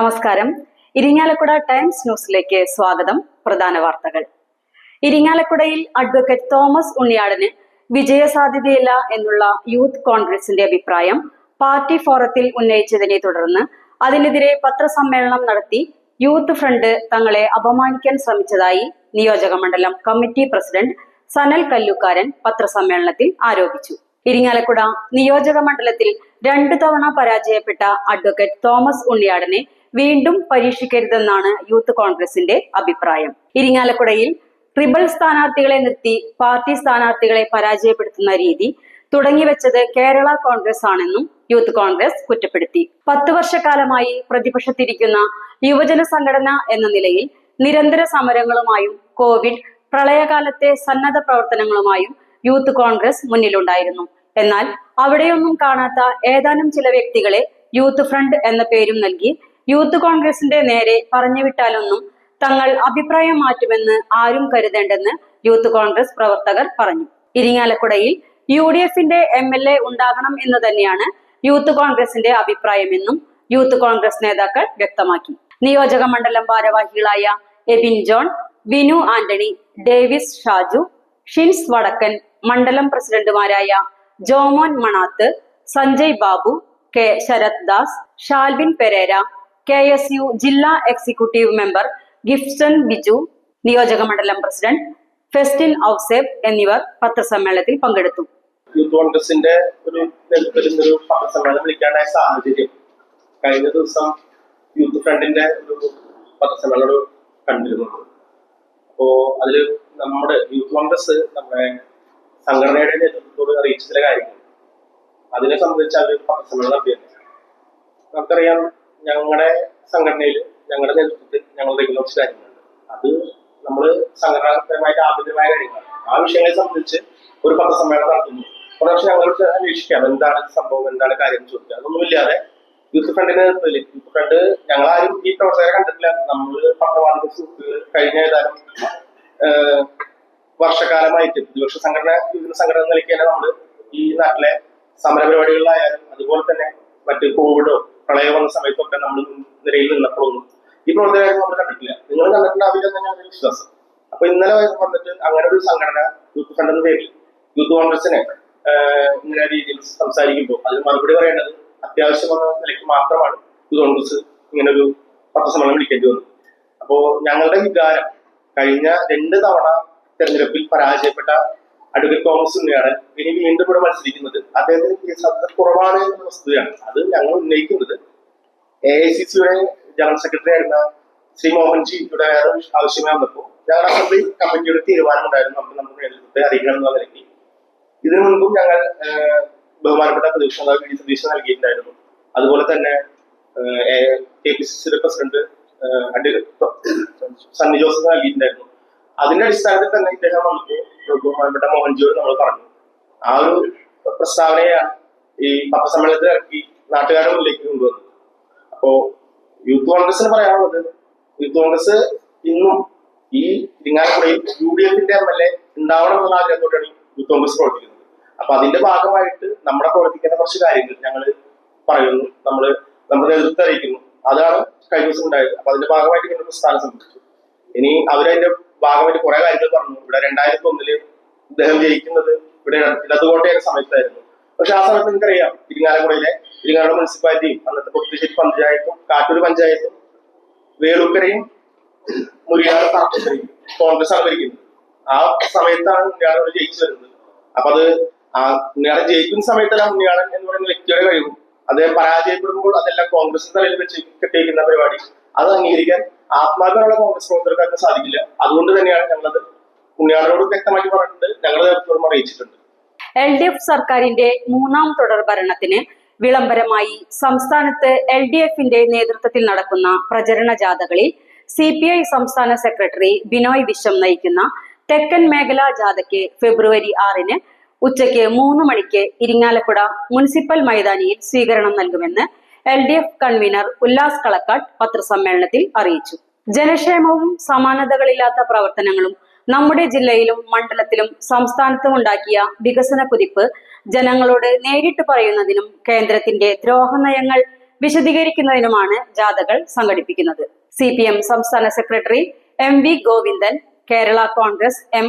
നമസ്കാരം. ഇരിങ്ങാലക്കുട ടൈംസ് ന്യൂസിലേക്ക് സ്വാഗതം. പ്രധാന വാർത്തകൾ. ഇരിങ്ങാലക്കുടയിൽ അഡ്വക്കേറ്റ് തോമസ് ഉണ്ണിയാടന് വിജയസാധ്യതയില്ല എന്നുള്ള യൂത്ത് കോൺഗ്രസിന്റെ അഭിപ്രായം പാർട്ടി ഫോറത്തിൽ ഉന്നയിച്ചതിനെ തുടർന്ന് അതിനെതിരെ പത്രസമ്മേളനം നടത്തി യൂത്ത് ഫ്രണ്ട് തങ്ങളെ അപമാനിക്കാൻ ശ്രമിച്ചതായി നിയോജക മണ്ഡലം കമ്മിറ്റി പ്രസിഡന്റ് സനൽ കല്ലുക്കാരൻ പത്രസമ്മേളനത്തിൽ ആരോപിച്ചു. ഇരിങ്ങാലക്കുട നിയോജക മണ്ഡലത്തിൽ രണ്ടു തവണ പരാജയപ്പെട്ട അഡ്വക്കേറ്റ് തോമസ് ഉണ്ണിയാടനെ വീണ്ടും പരീക്ഷിക്കരുതെന്നാണ് യൂത്ത് കോൺഗ്രസിന്റെ അഭിപ്രായം. ഇരിങ്ങാലക്കുടയിൽ ട്രിബിൾ സ്ഥാനാർത്ഥികളെ നിർത്തി പാർട്ടി സ്ഥാനാർത്ഥികളെ പരാജയപ്പെടുത്തുന്ന രീതി തുടങ്ങിവെച്ചത് കേരള കോൺഗ്രസ് ആണെന്നും യൂത്ത് കോൺഗ്രസ് കുറ്റപ്പെടുത്തി. പത്തു വർഷക്കാലമായി പ്രതിപക്ഷത്തിരിക്കുന്ന യുവജന സംഘടന എന്ന നിലയിൽ നിരന്തര സമരങ്ങളുമായും കോവിഡ് പ്രളയകാലത്തെ സന്നദ്ധ പ്രവർത്തനങ്ങളുമായും യൂത്ത് കോൺഗ്രസ് മുന്നിലുണ്ടായിരുന്നു. എന്നാൽ അവിടെയൊന്നും കാണാത്ത ഏതാനും ചില വ്യക്തികളെ യൂത്ത് ഫ്രണ്ട് എന്ന പേരും നൽകി യൂത്ത് കോൺഗ്രസിന്റെ നേരെ പറഞ്ഞുവിട്ടാലൊന്നും തങ്ങൾ അഭിപ്രായം മാറ്റുമെന്ന് ആരും കരുതേണ്ടെന്ന് യൂത്ത് കോൺഗ്രസ് പ്രവർത്തകർ പറഞ്ഞു. ഇരിങ്ങാലക്കുടയിൽ യു ഡി എഫിന്റെ എം എൽ എ ഉണ്ടാകണം എന്ന് തന്നെയാണ് യൂത്ത് കോൺഗ്രസിന്റെ അഭിപ്രായമെന്നും യൂത്ത് കോൺഗ്രസ് നേതാക്കൾ വ്യക്തമാക്കി. നിയോജക മണ്ഡലം ഭാരവാഹികളായ Abin John Vinu Antony Davis Shaju Shins Vadakkan മണ്ഡലം പ്രസിഡന്റുമാരായ Jomon Manath Sanjay Babu K Sarath Das Shalbin Pereira K S U ജില്ലാ എക്സിക്യൂട്ടീവ് മെമ്പർ ഗിഫ്സൺ ബിജു നിയോജക മണ്ഡലം പ്രസിഡന്റ് ഫെസ്റ്റിൻ ഔസേബ് എന്നിവർ പത്രസമ്മേളനത്തിൽ പങ്കെടുത്തു. യൂത്ത് കോൺഗ്രസിന്റെ ഒരു ഒരു പത്രസമ്മേളനം വിളിക്കാനായ സാഹചര്യം. കഴിഞ്ഞ ദിവസം യൂത്ത് ഫ്രണ്ടിന്റെ ഒരു പത്രസമ്മേളനം കണ്ടിരുന്നു. അപ്പോ അതിൽ നമ്മുടെ യൂത്ത് കോൺഗ്രസ് നമ്മുടെ സംഘടനയുടെ നേതൃത്വത്തോട് അറിയിച്ച ചില കാര്യങ്ങൾ. അതിനെ സംബന്ധിച്ച് അവർ പത്രസമ്മേളനം നടത്തിയത് നമുക്കറിയാം ഞങ്ങളുടെ സംഘടനയിൽ ഞങ്ങളുടെ നേതൃത്വത്തിൽ ഞങ്ങൾ റെഗുലർ കാര്യങ്ങളുണ്ട് അത് നമ്മൾ സംഘടനാപരമായിട്ട് ആഭ്യന്തരമായ കാര്യങ്ങളാണ് ആ വിഷയങ്ങളെ സംബന്ധിച്ച് ഒരു പത്രസമ്മേളനം നടത്തുന്നു. പക്ഷെ ഞങ്ങൾക്ക് അന്വേഷിക്കാം. എന്താണ് സംഭവം? എന്താണ് കാര്യം ചോദിക്കുക അതൊന്നുമില്ലാതെ യൂത്ത് ഫ്രണ്ടിന്റെ നേതൃത്വത്തിൽ യൂത്ത് ഫ്രണ്ട് ഞങ്ങളാരും ഈ പ്രവർത്തകരെ കണ്ടിട്ടില്ല. നമ്മൾ പത്രവാദിക കഴിഞ്ഞ ഏതാനും വർഷകാലമായിട്ട് പ്രതിപക്ഷ സംഘടന വിവിധ സംഘടന നിലയ്ക്ക് തന്നെ നമ്മൾ ഈ നാട്ടിലെ സമരപരിപാടികളിലായാലും അതുപോലെ തന്നെ മറ്റ് കോവിഡോ പ്രളയം വന്ന സമയത്തൊക്കെ നമ്മൾ നിരയിൽ നിന്നപ്പോഴൊന്നും ഈ പ്രവർത്തകരെ നമ്മൾ കണ്ടിട്ടില്ല. നിങ്ങൾ കണ്ടിട്ടുണ്ടാവില്ല തന്നെയാണ് വിശ്വാസം. അപ്പൊ ഇന്നലെ വന്നിട്ട് അങ്ങനെ ഒരു സംഘടന യൂത്ത് ഫണ്ട് എന്ന പേരിൽ യൂത്ത് കോൺഗ്രസിനെ ഇങ്ങനെ രീതിയിൽ സംസാരിക്കുമ്പോൾ അതിന് മറുപടി പറയേണ്ടത് അത്യാവശ്യമെന്ന നിലയ്ക്ക് മാത്രമാണ് യൂത്ത് കോൺഗ്രസ് ഇങ്ങനെ ഒരു പത്രസമ്മേളനം വിളിക്കേണ്ടി വന്നത്. അപ്പോ ഞങ്ങളുടെ വികാരം കഴിഞ്ഞ രണ്ട് തവണ തെരഞ്ഞെടുപ്പിൽ പരാജയപ്പെട്ട അഡ്വക്കേറ്റ് തോമസ് തന്നെയാണ്. ഇനി വീണ്ടും ഇവിടെ മത്സരിക്കുന്നത്. അദ്ദേഹത്തിന് കേസാധ്യത കുറവാണ് എന്ന വസ്തുതയാണ്. അത് ഞങ്ങൾ ഉന്നയിക്കുന്നത്. എ ഐ സി സിയുടെ ജനറൽ സെക്രട്ടറി ആയിരുന്ന ശ്രീ മോഹൻജിയുടെ വേറെ ആവശ്യമായി വന്നപ്പോൾ ഞങ്ങൾ അസംബ്ലി കമ്മിറ്റിയുടെ തീരുമാനം ഉണ്ടായിരുന്നു നമുക്ക് നമ്മുടെ നേതൃത്വത്തെ അറിയിക്കണം എന്ന് നിലയ്ക്ക്. ഇതിനു മുൻപും ഞങ്ങൾ ബഹുമാനപ്പെട്ട പ്രതിപക്ഷ നേതാവ് നൽകിയിട്ടുണ്ടായിരുന്നു. അതുപോലെ തന്നെ കെ പി സി സിയുടെ പ്രസിഡന്റ് സണ്ണി ജോസഫ് നൽകിയിട്ടുണ്ടായിരുന്നു. അതിന്റെ അടിസ്ഥാനത്തിൽ തന്നെ ഇദ്ദേഹം നമുക്ക് ബഹുമാനപ്പെട്ട മോഹൻജിയോട് നമ്മൾ പറഞ്ഞു. ആ ഒരു പ്രസ്താവനയാണ് ഈ പത്രസമ്മേളനത്തിൽ ഇറക്കി നാട്ടുകാരുടെ മുന്നിലേക്ക് കൊണ്ടുവന്നത് അപ്പോ യൂത്ത് കോൺഗ്രസിന് പറയാനുള്ളത് യൂത്ത് കോൺഗ്രസ് ഇന്നും ഈ ഇരിങ്ങാലക്കുടയിൽ യു ഡി എഫിന്റെ എം എൽ എ ഉണ്ടാവണം എന്നുള്ള ആഗ്രഹത്തോടെയാണ് യൂത്ത് കോൺഗ്രസ് പ്രവർത്തിക്കുന്നത്. അപ്പൊ അതിന്റെ ഭാഗമായിട്ട് നമ്മുടെ പ്രവർത്തിക്കുന്ന കുറച്ച് കാര്യങ്ങൾ ഞങ്ങൾ പറയുന്നു. നമ്മൾ നമ്മുടെ അറിയിക്കുന്നു. അതാണ് കഴിഞ്ഞ ദിവസം ഉണ്ടായത്. അപ്പൊ അതിന്റെ ഭാഗമായിട്ട് ഇങ്ങനെ പ്രസ്ഥാനം സംഭവിച്ചു. ഇനി അവരതിന്റെ ഭാഗമായിട്ട് കുറെ കാര്യങ്ങൾ പറഞ്ഞു. ഇവിടെ രണ്ടായിരത്തി ഒന്നിൽ ഇദ്ദേഹം ജയിക്കുന്നത് ഇവിടെ ഇടതുകോട്ടയുടെ സമയത്തായിരുന്നു പക്ഷെ ആ സമയത്ത് നിങ്ങൾക്കറിയാം ഇരിങ്ങാലക്കുടയിലെ ഇരിങ്ങാലക്കുട മുനിസിപ്പാലിറ്റിയും അന്നത്തെ പൊട്ടിശ്ശേരി പഞ്ചായത്തും കാട്ടൂർ പഞ്ചായത്തും വേളൂക്കരയും മുരിയാട് പാർട്ടിയും കോൺഗ്രസ് ആണ് ആ സമയത്താണ് ഉണ്ണിയാടൻ ജയിച്ചു വരുന്നത്. അപ്പൊ അത് ആ ഉണ്ണിയാടൻ ജയിക്കുന്ന സമയത്തല്ല ഉണ്ണിയാടൻ എന്ന് പറയുന്ന വ്യക്തിയുടെ കഴിവും. അദ്ദേഹം പരാജയപ്പെടുമ്പോൾ അതെല്ലാം കോൺഗ്രസ് തലയിൽ വെച്ച് കെട്ടിയിരിക്കുന്ന പരിപാടി. അത് അംഗീകരിക്കാൻ ആത്മാർത്ഥമുള്ള കോൺഗ്രസ് പ്രവർത്തകർക്ക് സാധിക്കില്ല. അതുകൊണ്ട് തന്നെയാണ് ഞങ്ങളത് ഉണ്ണിയാടനോട് വ്യക്തമാക്കി പറഞ്ഞിട്ടുണ്ട്. ഞങ്ങളുടെ നേതൃത്വം അറിയിച്ചിട്ടുണ്ട്. എൽ ഡി എഫ് സർക്കാരിന്റെ മൂന്നാം തുടർ ഭരണത്തിന് വിളംബരമായി സംസ്ഥാനത്ത് എൽ ഡി എഫിന്റെ നേതൃത്വത്തിൽ നടക്കുന്ന പ്രചരണ ജാഥകളിൽ സി പി ഐ സംസ്ഥാന സെക്രട്ടറി ബിനോയ് വിശ്വം നയിക്കുന്ന തെക്കൻ മേഖലാ ജാഥയ്ക്ക് ഫെബ്രുവരി ആറിന് ഉച്ചയ്ക്ക് മൂന്ന് മണിക്ക് ഇരിങ്ങാലക്കുട മുനിസിപ്പൽ മൈതാനിയിൽ സ്വീകരണം നൽകുമെന്ന് L D F convener Ullas Kalakkat പത്രസമ്മേളനത്തിൽ അറിയിച്ചു. ജനക്ഷേമവും സമാനതകളില്ലാത്ത പ്രവർത്തനങ്ങളും നമ്മുടെ ജില്ലയിലും മണ്ഡലത്തിലും സംസ്ഥാനത്തും ഉണ്ടാക്കിയ വികസന കുതിപ്പ് ജനങ്ങളോട് നേരിട്ട് പറയുന്നതിനും കേന്ദ്രത്തിന്റെ ദ്രോഹനയങ്ങൾ വിശദീകരിക്കുന്നതിനുമാണ് ജാഥകൾ സംഘടിപ്പിക്കുന്നത്. സി പി എം സംസ്ഥാന secretary M V Govindan Kerala Congress M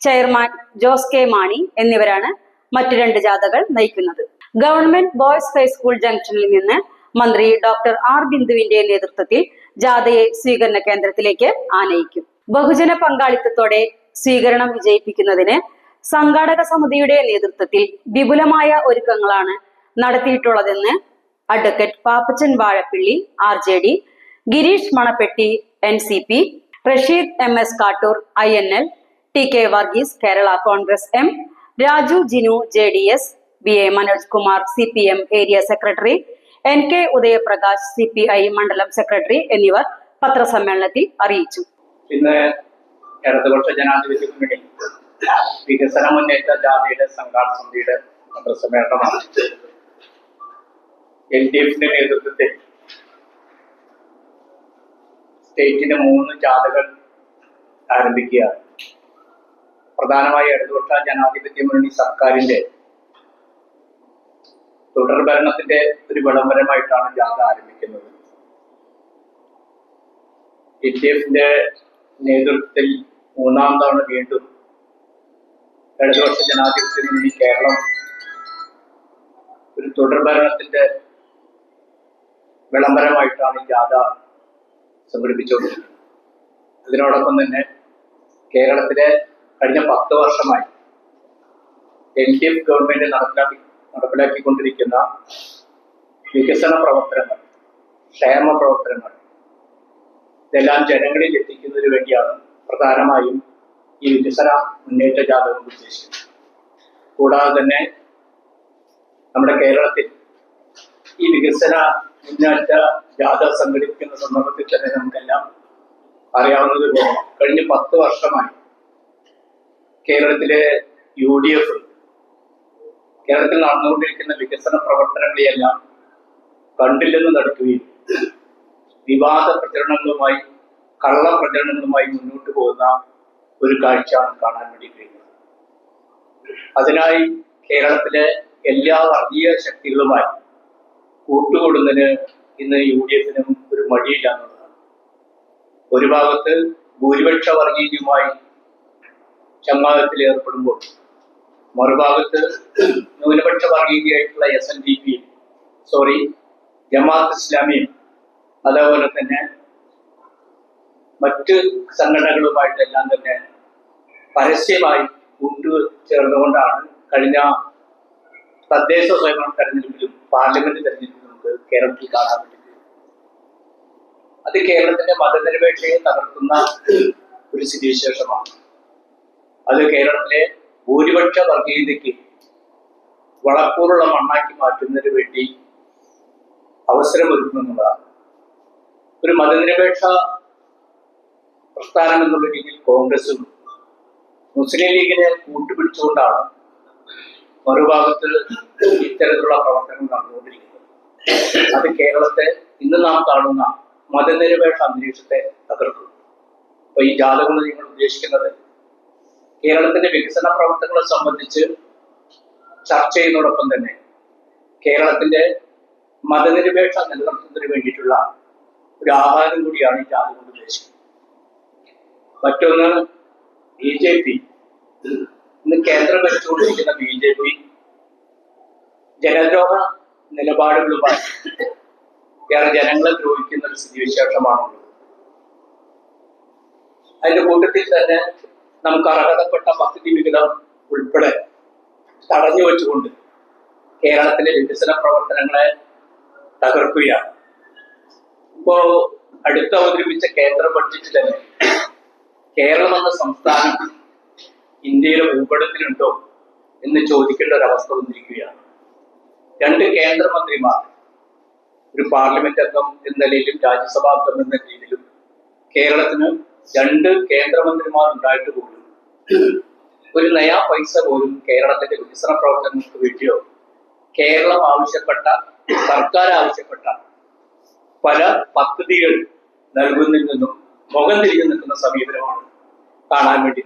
chairman Jose K Mani എന്നിവരാണ് മറ്റു രണ്ട് ജാഥകൾ നയിക്കുന്നത്. ഗവൺമെന്റ് ബോയ്സ് ഹൈസ്കൂൾ ജംഗ്ഷനിൽ നിന്ന് മന്ത്രി ഡോക്ടർ ആർ ബിന്ദുവിന്റെ നേതൃത്വത്തിൽ ജാഥയെ സ്വീകരണ കേന്ദ്രത്തിലേക്ക് ആനയിക്കും. ബഹുജന പങ്കാളിത്തത്തോടെ സ്വീകരണം വിജയിപ്പിക്കുന്നതിന് സംഘാടക സമിതിയുടെ നേതൃത്വത്തിൽ വിപുലമായ ഒരുക്കങ്ങളാണ് നടത്തിയിട്ടുള്ളതെന്ന് advocate Pappachan Vazhappilly R J D Girish Manappetty N C P Rasheed M S Kattoor I N L T K Varghese Kerala Congress M Raju Jinu J D S B A Manoj Kumar C P M area secretary N K Udayaprakash C P I മണ്ഡലം secretary എന്നിവർ പത്രസമ്മേളനത്തിൽ അറിയിച്ചു. ഇന്ന് ഇടതുപക്ഷ ജനാധിപത്യ മുന്നണി വികസന മുന്നേറ്റ ജാഥയുടെ സംഘാടന സമിതിയുടെ പത്രസമ്മേളനമാണ്. എൽ ഡി എഫിന്റെ നേതൃത്വത്തിൽ സ്റ്റേറ്റിന്റെ മൂന്ന് ജാഥകൾ ആരംഭിക്കുകയാണ്. പ്രധാനമായി ഇടതുപക്ഷ ജനാധിപത്യ മുന്നണി സർക്കാരിന്റെ തുടർ ഭരണത്തിന്റെ ഒരു വിളംബരമായിട്ടാണ് ജാഥ ആരംഭിക്കുന്നത്. എൽ ഡി എഫിന്റെ നേതൃത്വത്തിൽ മൂന്നാം തവണ വീണ്ടും ഇടതുപക്ഷ ജനാധിപത്യ മുന്നണി കേരളം ഒരു തുടർഭരണത്തിന്റെ വിളംബരമായിട്ടാണ് ജാഥ സംഘടിപ്പിച്ചുകൊണ്ടിരിക്കുന്നത്. അതിനോടൊപ്പം തന്നെ കേരളത്തിലെ കഴിഞ്ഞ പത്ത് വർഷമായി എൽ ഡി എഫ് ഗവൺമെന്റ് നടപ്പിലാക്കി നടപ്പിലാക്കിക്കൊണ്ടിരിക്കുന്ന വികസന പ്രവർത്തനങ്ങൾ ക്ഷേമ പ്രവർത്തനങ്ങൾ ഇതെല്ലാം ജനങ്ങളിൽ എത്തിക്കുന്നതിന് വേണ്ടിയാണ് പ്രധാനമായും ഈ വികസന മുന്നേറ്റ ജാഥ ഉദ്ദേശിക്കുന്നത്. കൂടാതെ തന്നെ നമ്മുടെ കേരളത്തിൽ ഈ വികസന മുന്നേറ്റ ജാഥ സംഘടിപ്പിക്കുന്ന സന്ദർഭത്തിൽ തന്നെ നമുക്കെല്ലാം അറിയാവുന്നത് കഴിഞ്ഞ പത്ത് വർഷമായി കേരളത്തിലെ യു ഡി എഫ് കേരളത്തിൽ നടന്നുകൊണ്ടിരിക്കുന്ന വികസന പ്രവർത്തനങ്ങളെയെല്ലാം കണ്ടില്ലെന്ന് നടക്കുകയും വിവാദ പ്രചരണങ്ങളുമായി കള്ള പ്രചരണങ്ങളുമായി മുന്നോട്ട് പോകുന്ന ഒരു കാഴ്ചയാണ് കാണാൻ വേണ്ടി കഴിയുന്നത്. അതിനായി കേരളത്തിലെ എല്ലാ വർഗീയ ശക്തികളുമായി കൂട്ടുകൂടുന്നതിന് ഇന്ന് യു ഡി എഫിനും ഒരു മടിയില്ല എന്നുള്ളതാണ്. ഒരു ഭാഗത്ത് ഭൂരിപക്ഷ വർഗീയമായി ചങ്ങാതത്തിൽ ഏർപ്പെടുമ്പോൾ മറുഭാഗത്ത് ന്യൂനപക്ഷ വർഗീയായിട്ടുള്ള എസ് എൻ ഡി പിയും സോറി ജമാഅത്ത് ഇസ്ലാമിയും അതേപോലെ തന്നെ മറ്റ് സംഘടനകളുമായിട്ടെല്ലാം തന്നെ പരസ്യമായി കൂട്ടു ചേർന്നുകൊണ്ടാണ് കഴിഞ്ഞ തദ്ദേശ സ്വയംഭരണ തെരഞ്ഞെടുപ്പിലും പാർലമെന്റ് തെരഞ്ഞെടുപ്പിലും നമുക്ക് കേരളത്തിൽ കാണാൻ കഴിയും. അത് കേരളത്തിന്റെ മതനിരപേക്ഷയെ തകർക്കുന്ന ഒരു സ്ഥിതിവിശേഷമാണ് അത് കേരളത്തിലെ ഭൂരിപക്ഷ വർഗീയതയ്ക്ക് വളക്കൂറുള്ള മണ്ണാക്കി മാറ്റുന്നതിന് വേണ്ടി അവസരമൊരുക്കുമെന്നുള്ളതാണ് ഒരു മതനിരപേക്ഷ പ്രസ്ഥാനം എന്നുള്ള രീതിയിൽ കോൺഗ്രസും മുസ്ലിം ലീഗിനെ കൂട്ടുപിടിച്ചുകൊണ്ടാണ് മറുഭാഗത്ത് ഇത്തരത്തിലുള്ള പ്രവർത്തനങ്ങൾ നടന്നുകൊണ്ടിരിക്കുന്നത്. അത് കേരളത്തെ ഇന്ന് നാം കാണുന്ന മതനിരപേക്ഷ അന്തരീക്ഷത്തെ തകർക്കും അപ്പൊ ഈ ജാതകം നിങ്ങൾ ഉദ്ദേശിക്കുന്നത് കേരളത്തിന്റെ വികസന പ്രവർത്തനങ്ങളെ സംബന്ധിച്ച് ചർച്ച ചെയ്യുന്നതോടൊപ്പം തന്നെ കേരളത്തിന്റെ മതനിരപേക്ഷ നിലനിർത്തുന്നതിന് വേണ്ടിയിട്ടുള്ള ഒരു ആഹാരം കൂടിയാണ് ഈ ജാതി കൊണ്ട് ഉദ്ദേശിക്കുന്നത്. മറ്റൊന്ന് ബി ജെ പി. ഇന്ന് കേന്ദ്രം ഭരിച്ചുകൊണ്ടിരിക്കുന്ന ബി ജെ പി ജനദ്രോഹ നിലപാടുകളുമായി ഏറെ ജനങ്ങളെ ദ്രോഹിക്കുന്ന ഒരു സ്ഥിതിവിശേഷമാണുള്ളത്. അതിന്റെ കൂട്ടത്തിൽ തന്നെ നമുക്ക് അർഹതപ്പെട്ട പദ്ധതി വിഹിതം ഉൾപ്പെടെ തടഞ്ഞു വെച്ചുകൊണ്ട് കേരളത്തിലെ വികസന പ്രവർത്തനങ്ങളെ തകർക്കുകയാണ്. ഇപ്പോ അടുത്ത് അവതരിപ്പിച്ച കേന്ദ്ര ബഡ്ജറ്റിൽ തന്നെ കേരളം എന്ന സംസ്ഥാനം ഇന്ത്യയിലെ ഭൂപടത്തിലുണ്ടോ എന്ന് ചോദിക്കേണ്ട ഒരു അവസ്ഥ വന്നിരിക്കുകയാണ്. രണ്ട് കേന്ദ്രമന്ത്രിമാർ ഒരു പാർലമെന്റ് അംഗം എന്ന നിലയിലും രാജ്യസഭാ അംഗം എന്ന രീതിയിലും കേരളത്തിന് രണ്ട് കേന്ദ്രമന്ത്രിമാർ ഉണ്ടായിട്ട് പോലും ഒരു നയാ പൈസ പോലും കേരളത്തിന്റെ വികസന പ്രവർത്തനങ്ങൾക്ക് വേണ്ടിയോ കേരളം ആവശ്യപ്പെട്ട സർക്കാർ ആവശ്യപ്പെട്ട പല പദ്ധതികൾ നൽകുന്നതിൽ നിന്നും മുഖം തിരിഞ്ഞു നിൽക്കുന്ന സമീപനമാണ് കാണാൻ വേണ്ടി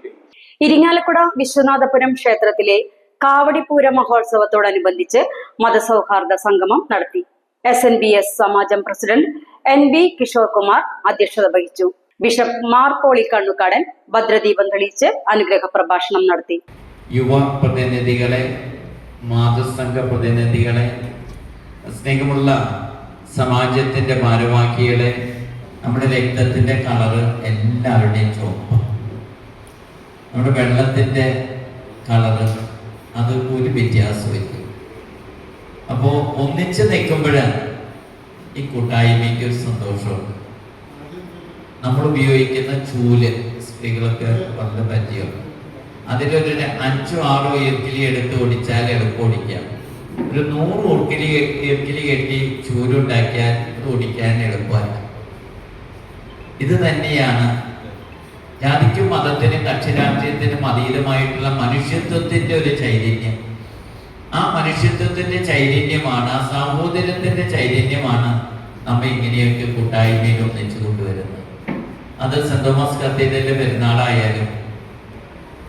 ഇരിങ്ങാലക്കുട വിശ്വനാഥപുരം ക്ഷേത്രത്തിലെ കാവടിപ്പൂര മഹോത്സവത്തോടനുബന്ധിച്ച് മതസൗഹാർദ്ദ സംഗമം നടത്തി. എസ് എൻ ബി എസ് സമാജം president N B Kishore Kumar അധ്യക്ഷത വഹിച്ചു. ബിഷപ്പ് മാർ പോളി കണ്ണുകാടൻ ഭദ്രദീപം തെളിയിച്ച് അനുഗ്രഹ പ്രഭാഷണം നടത്തി. യുവ പ്രതിനിധികളെ മാതൃസംഘ പ്രതിനിധികളെ സ്നേഹമുള്ള സമാജത്തിന്റെ ഭാരവാഹികളെ നമ്മുടെ രക്തത്തിന്റെ കളറ് എല്ലാവരുടെയും ചുവപ്പ് നമ്മുടെ വെള്ളത്തിന്റെ കളറ് അത് ഒരു വ്യത്യാസമില്ല അപ്പോൾ ഒന്നിച്ച് നിൽക്കുമ്പോഴാണ് ഈ കൂട്ടായ്മയ്ക്ക് ഒരു സന്തോഷമുണ്ട്. നമ്മൾ ഉപയോഗിക്കുന്ന ചൂൽ സ്ത്രീകൾക്ക് വളരെ പരിചയമാണ് അതിലൊരു അഞ്ചോ ആറോ ഇർക്കിലി എടുത്ത് ഓടിച്ചാൽ എളുപ്പം ഓടിക്കാം ഒരു നൂറ് ഉർക്കിലി ഇർക്കിലി കെട്ടി ചൂലുണ്ടാക്കിയാൽ അത് ഓടിക്കാൻ എളുപ്പമല്ല. ഇത് തന്നെയാണ് ജാതിക്കും മതത്തിനും കക്ഷിരാഷ്ട്രീയത്തിനും അതീതമായിട്ടുള്ള മനുഷ്യത്വത്തിന്റെ ഒരു ചൈതന്യം. ആ മനുഷ്യത്വത്തിന്റെ ചൈതന്യമാണ് ആ സാഹോദര്യത്തിന്റെ ചൈതന്യമാണ് നമ്മൾ ഇങ്ങനെയൊക്കെ കൂട്ടായ്മയിൽ ഒന്നിച്ചു കൊണ്ടുവരുന്നത്. അത് സെന്റ് തോമസ് കത്തീഡ്രലിന്റെ പെരുന്നാളായാലും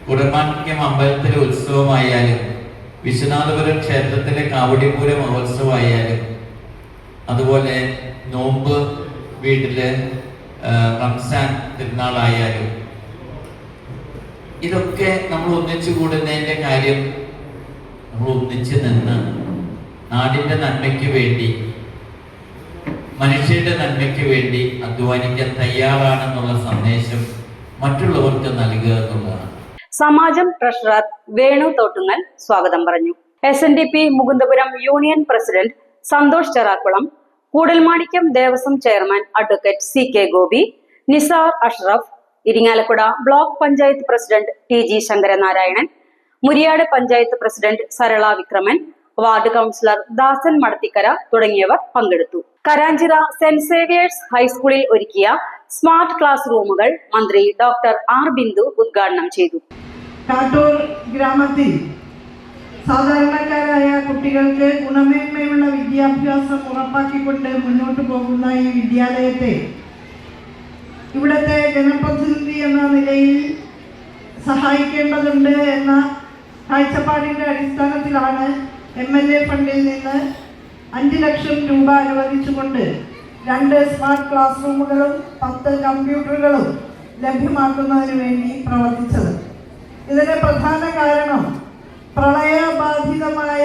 കുടമാണിക്യം അമ്പലത്തിലെ ഉത്സവമായാലും വിശ്വനാഥപുരം ക്ഷേത്രത്തിലെ കാവടിപൂര മഹോത്സവമായാലും അതുപോലെ നോമ്പ് വീട്ടിലെ റംസാൻ തിരുനാളായാലും ഇതൊക്കെ നമ്മൾ ഒന്നിച്ചു കൂടുന്നതിന്റെ കാര്യം നമ്മൾ ഒന്നിച്ച് നിന്ന് നാടിന്റെ നന്മയ്ക്ക് വേണ്ടി മനുഷ്യരുടെ നന്മയ്ക്ക് വേണ്ടി അധ്വാനിക്കാൻ തയ്യാറാണെന്നുള്ള സന്ദേശം മറ്റുള്ളവർക്ക് നൽകുക എന്നുള്ളതാണ്. സമാജം ട്രഷറർ വേണു തോട്ടുങ്ങൽ സ്വാഗതം പറഞ്ഞു. S N D P Mukundapuram union president Santhosh Cherakulam Koodalmanikyam Devaswom chairman advocate C K Gopi Nisar Ashraf Irinjalakuda block panchayat president T G Sankaranarayanan Muriyad panchayat president Sarala Vikraman ward councillor Dasan Madathikkara തുടങ്ങിയവർ പങ്കെടുത്തു. Karanchira saint Xavier's ഹൈസ്കൂളിൽ ഒരുക്കിയ smart class റൂമുകൾ മന്ത്രി doctor R Bindu ഉദ്ഘാടനം ചെയ്തു. കാട്ടൂർ ഗ്രാമത്തിൽ സാധാരണക്കാരായ കുട്ടികൾക്ക് ഗുണമേന്മയുള്ള വിദ്യാഭ്യാസം ഉറപ്പാക്കിക്കൊണ്ട് മുന്നോട്ട് പോകുന്ന ഈ വിദ്യാലയത്തെ ഇവിടുത്തെ ജനപ്രതിനിധി എന്ന നിലയിൽ സഹായിക്കേണ്ടതുണ്ട് എന്ന കാഴ്ചപ്പാടിന്റെ അടിസ്ഥാനത്തിലാണ് എം എൽ എ ഫണ്ടിൽ നിന്ന് അഞ്ച് ലക്ഷം രൂപ അനുവദിച്ചുകൊണ്ട് രണ്ട് സ്മാർട്ട് ക്ലാസ് റൂമുകളും പത്ത് കമ്പ്യൂട്ടറുകളും ലഭ്യമാക്കുന്നതിന് വേണ്ടി പ്രവർത്തിച്ചത്. ഇതിന് പ്രധാന കാരണം പ്രളയബാധിതമായ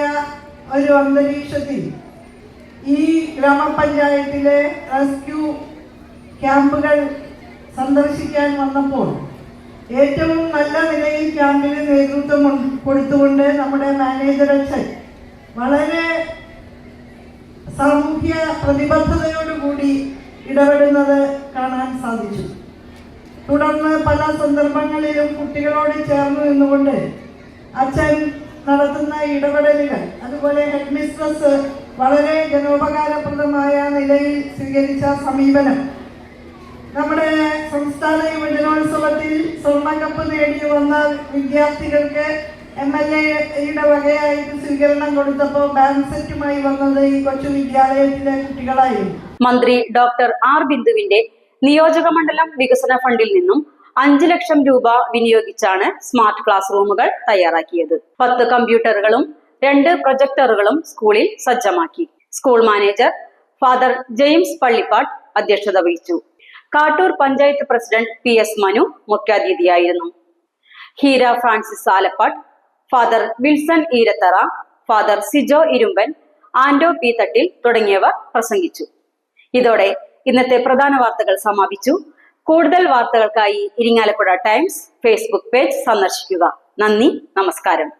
ഒരു അന്തരീക്ഷത്തിൽ ഈ ഗ്രാമപഞ്ചായത്തിലെ റെസ്ക്യൂ ക്യാമ്പുകൾ സന്ദർശിക്കാൻ വന്നപ്പോൾ ഏറ്റവും നല്ല നിലയിൽ ക്യാമ്പിന് നേതൃത്വം കൊടുത്തുകൊണ്ട് നമ്മുടെ മാനേജർ അച്ഛൻ വളരെ സാമൂഹ്യ പ്രതിബദ്ധതയോടുകൂടി ഇടപെടുന്നത് കാണാൻ സാധിച്ചു. തുടർന്ന് പല സന്ദർഭങ്ങളിലും കുട്ടികളോട് ചേർന്ന് നിന്നുകൊണ്ട് അച്ഛൻ നടത്തുന്ന ഇടപെടലുകൾ അതുപോലെ ഹെഡ്മിസ്ട്രസ് വളരെ ജനോപകാരപ്രദമായ നിലയിൽ സ്വീകരിച്ച സമീപനം നമ്മുടെ സംസ്ഥാന യുവജനോത്സവത്തിൽ സ്വർണക്കപ്പ് നേടി വന്ന വിദ്യാർത്ഥികൾക്ക് എം എൽ എയുടെ വകയായിട്ട് സ്വീകരണം കൊടുത്തപ്പോൾ ബാങ്ക് സെറ്റുമായി വന്നത് ഈ കൊച്ചു വിദ്യാലയത്തിലെ കുട്ടികളായിരുന്നു. മന്ത്രി ഡോക്ടർ ആർ ബിന്ദുവിന്റെ നിയോജക മണ്ഡലം വികസന ഫണ്ടിൽ നിന്നും അഞ്ചു ലക്ഷം രൂപ വിനിയോഗിച്ചാണ് സ്മാർട്ട് ക്ലാസ് റൂമുകൾ തയ്യാറാക്കിയത്. പത്ത് കമ്പ്യൂട്ടറുകളും രണ്ട് പ്രൊജക്ടറുകളും സ്കൂളിൽ സജ്ജമാക്കി. School manager father James Pallippattu അധ്യക്ഷത വഹിച്ചു. Kattoor panchayat president P S Manu മുഖ്യാതിഥിയായിരുന്നു. Heera Francis Alappatt father Wilson Eerathara father Sijo Irumban Ando P Thattil തുടങ്ങിയവർ പ്രസംഗിച്ചു. ഇതോടെ ഇന്നത്തെ പ്രധാന വാർത്തകൾ സമാപിച്ചു. കൂടുതൽ വാർത്തകൾക്കായി ഇരിങ്ങാലക്കുട ടൈംസ് ഫേസ്ബുക്ക് പേജ് സന്ദർശിക്കുക. നന്ദി നമസ്കാരം.